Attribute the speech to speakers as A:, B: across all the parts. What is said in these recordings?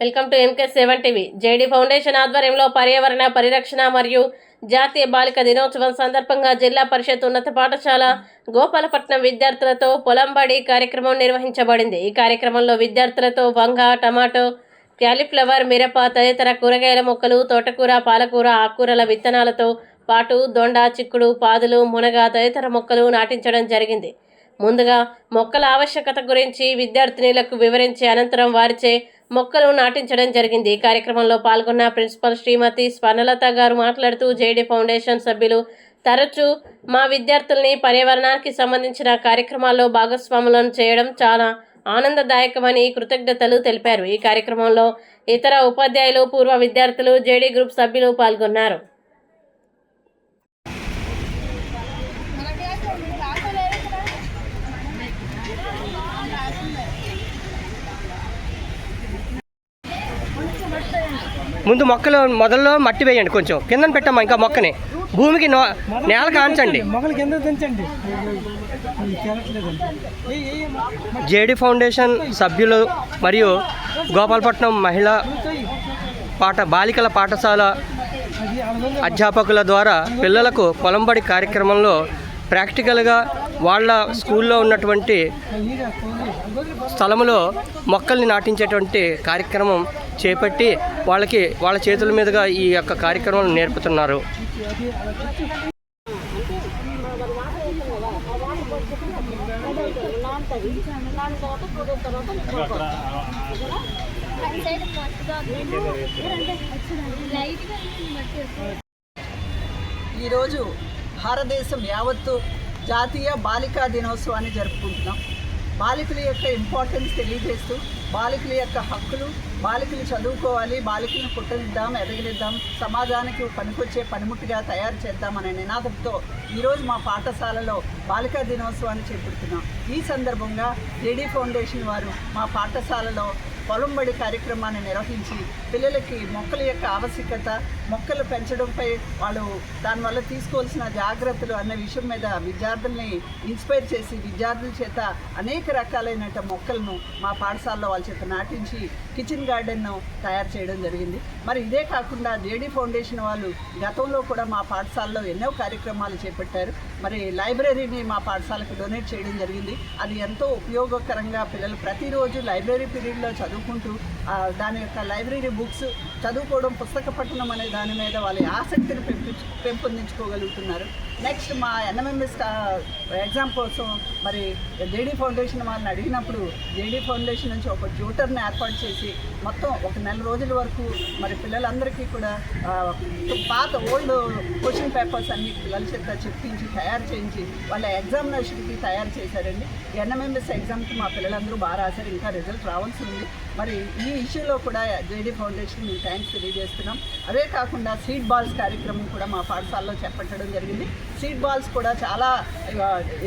A: Welcome to MK seven TV. JD foundation ఆధ్వర్యంలో పర్యావరణ పరిరక్షణ మరియు జాతీయ బాలిక దినోత్సవం సందర్భంగా జిల్లా పరిషత్ ఉన్నత పాఠశాల గోపాలపట్నం విద్యార్థులతో పొలంబడి కార్యక్రమం నిర్వహించబడింది. ఈ కార్యక్రమంలో విద్యార్థులతో వంగ టమాటో క్యాలీఫ్లవర్ మిరప తదితర కూరగాయల మొక్కలు తోటకూర పాలకూర ఆకుకూరల విత్తనాలతో పాటు దొండ చిక్కుడు పాదులు మునగ తదితర మొక్కలు నాటించడం జరిగింది. ముందుగా మొక్కల ఆవశ్యకత గురించి విద్యార్థినులకు వివరించి అనంతరం వారిచే మొక్కలు నాటించడం జరిగింది. ఈ కార్యక్రమంలో పాల్గొన్న ప్రిన్సిపల్ శ్రీమతి స్వర్ణలత గారు మాట్లాడుతూ జేడీ ఫౌండేషన్ సభ్యులు తరచూ మా విద్యార్థుల్ని పర్యావరణానికి సంబంధించిన కార్యక్రమాల్లో భాగస్వాములను చేయడం చాలా ఆనందదాయకమని కృతజ్ఞతలు తెలిపారు. ఈ కార్యక్రమంలో ఇతర ఉపాధ్యాయులు పూర్వ విద్యార్థులు జేడీ గ్రూప్ సభ్యులు పాల్గొన్నారు.
B: ముందు మొక్కలు మొదల్లో మట్టి వేయండి కొంచెం కిందన పెట్టమ్మా ఇంకా మొక్కని భూమికి నో- నేల కాంచండి
C: కింద.
B: జేడి ఫౌండేషన్ సభ్యులు మరియు గోపాలపట్నం మహిళా. పాఠ బాలికల పాఠశాల అధ్యాపకుల ద్వారా పిల్లలకు పొలంబడి కార్యక్రమంలో ప్రాక్టికల్గా వాళ్ళ స్కూల్లో ఉన్నటువంటి స్థలంలో మొక్కల్ని నాటించేటువంటి కార్యక్రమం చేపట్టి వాళ్ళకి వాళ్ళ చేతుల మీదుగా ఈ యొక్క కార్యక్రమాలు నేర్పుతున్నారు.
D: ఈరోజు భారతదేశం యావత్తు జాతీయ బాలికా దినోత్సవాన్ని జరుపుకుంటున్నాం. బాలికల యొక్క ఇంపార్టెన్స్ తెలియజేస్తూ బాలికల యొక్క హక్కులు బాలికలు చదువుకోవాలి బాలికలను పుట్టనిద్దాం ఎదగనిద్దాం సమాజానికి పనికొచ్చే పనిముట్టుగా తయారు చేద్దాం అనే నినాదంతో ఈరోజు మా పాఠశాలలో బాలికా దినోత్సవాన్ని చేపడుతున్నాం. ఈ సందర్భంగా లేడీ ఫౌండేషన్ వారు మా పాఠశాలలో పొలంబడి కార్యక్రమాన్ని నిర్వహించి పిల్లలకి మొక్కల యొక్క ఆవశ్యకత మొక్కలు పెంచడంపై వాళ్ళు దానివల్ల తీసుకోవాల్సిన జాగ్రత్తలు అన్న విషయం మీద విద్యార్థుల్ని ఇన్స్పైర్ చేసి విద్యార్థుల చేత అనేక రకాలైన మొక్కలను మా పాఠశాలలో వాళ్ళ చేత నాటించి కిచెన్ గార్డెన్ను తయారు చేయడం జరిగింది. మరి ఇదే కాకుండా జేడీ ఫౌండేషన్ వాళ్ళు గతంలో కూడా మా పాఠశాలలో ఎన్నో కార్యక్రమాలు చేపట్టారు. మరి లైబ్రరీని మా పాఠశాలకు డొనేట్ చేయడం జరిగింది. అది ఎంతో ఉపయోగకరంగా పిల్లలు ప్రతిరోజు లైబ్రరీ పీరియడ్లో చదువుకుంటూ దాని యొక్క లైబ్రరీ బుక్స్ చదువుకోవడం పుస్తక పఠనం అనే దాని మీద వాళ్ళ ఆసక్తిని పెంపించు పెంపొందించుకోగలుగుతున్నారు. నెక్స్ట్ మా ఎన్ఎంఎంఎస్ ఎగ్జామ్ కోసం మరి జేడీ ఫౌండేషన్ వాళ్ళని అడిగినప్పుడు జేడీ ఫౌండేషన్ నుంచి ఒక ట్యూటర్ని ఏర్పాటు చేసి మొత్తం ఒక నెల రోజుల వరకు మరి పిల్లలందరికీ కూడా పాత ఓల్డ్ క్వశ్చన్ పేపర్స్ అన్ని పిల్లల చేత చెప్పించి తయారు చేయించి వాళ్ళ ఎగ్జామినేషన్కి తయారు చేశారండి. ఎన్ఎంఎంఎస్ ఎగ్జామ్కి మా పిల్లలందరూ బాగా రాశారు. ఇంకా రిజల్ట్ రావాల్సి ఉంది. మరి ఈ ఇష్యూలో కూడా జేడీ ఫౌండేషన్ ఇంకా థ్యాంక్స్ తెలియజేస్తున్నాం అవే కాకుండా సీడ్ బాల్స్ కార్యక్రమం కూడా మా పాఠశాలలో చేపట్టడం జరిగింది. సీడ్ బాల్స్ కూడా చాలా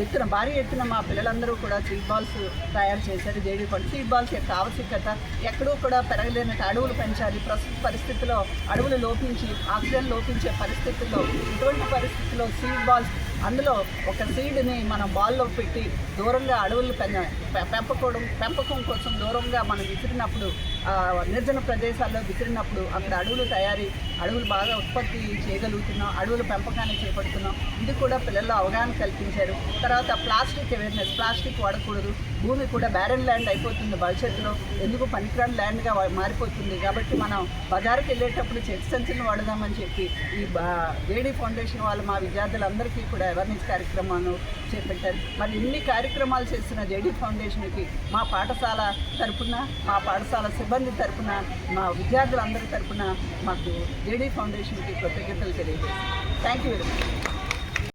D: ఎత్తున భారీ ఎత్తున మా పిల్లలందరూ కూడా సీడ్ బాల్స్ తయారు చేశారు. జేడీ ఫౌండ్ సీడ్ బాల్స్ యొక్క ఆవశ్యకత ఎక్కడూ కూడా పెరగలేని అడవులు పెంచాలి. ప్రస్తుత పరిస్థితిలో అడవులు లోపించి ఆక్సిజన్ లోపించే పరిస్థితుల్లో ఇటువంటి పరిస్థితుల్లో సీడ్ బాల్స్ అందులో ఒక సీడ్ని మనం బాల్లో పెట్టి దూరంగా అడవులు పెంచ పె- పెంపకోవడం పెంపకం కోసం దూరంగా మనం విసిరినప్పుడు నిర్జన ప్రదేశాల్లో విసిరినప్పుడు అక్కడ అడవులు తయారీ అడవులు బాగా ఉత్పత్తి చేయగలుగుతున్నాం అడవుల పెంపకాన్ని చేపడుతున్నాం. ఇది కూడా పిల్లల్లో అవగాహన కల్పించారు. తర్వాత ప్లాస్టిక్ అవేర్నెస్ ప్లాస్టిక్ వాడకూడదు. భూమి కూడా బ్యారన్ ల్యాండ్ అయిపోతుంది భవిష్యత్తులో. ఎందుకు పనికిరాని ల్యాండ్గా మారిపోతుంది? కాబట్టి మనం బజారుకి వెళ్ళేటప్పుడు చెక్ సంచులను వాడదామని చెప్పి ఈ జేడీ ఫౌండేషన్ వాళ్ళు మా విద్యార్థులందరికీ కూడా అవేర్నెస్ కార్యక్రమాలను చేపట్టారు. మరి ఇన్ని కార్యక్రమాలు చేస్తున్న జేడీ ఫౌండేషన్కి మా పాఠశాల తరపున మా పాఠశాల సిబ్బంది తరపున మా విద్యార్థులందరి తరఫున మాకు జేడీ ఫౌండేషన్కి కృతజ్ఞతలు తెలియజేస్తాను థ్యాంక్ యూ వెరీ మచ్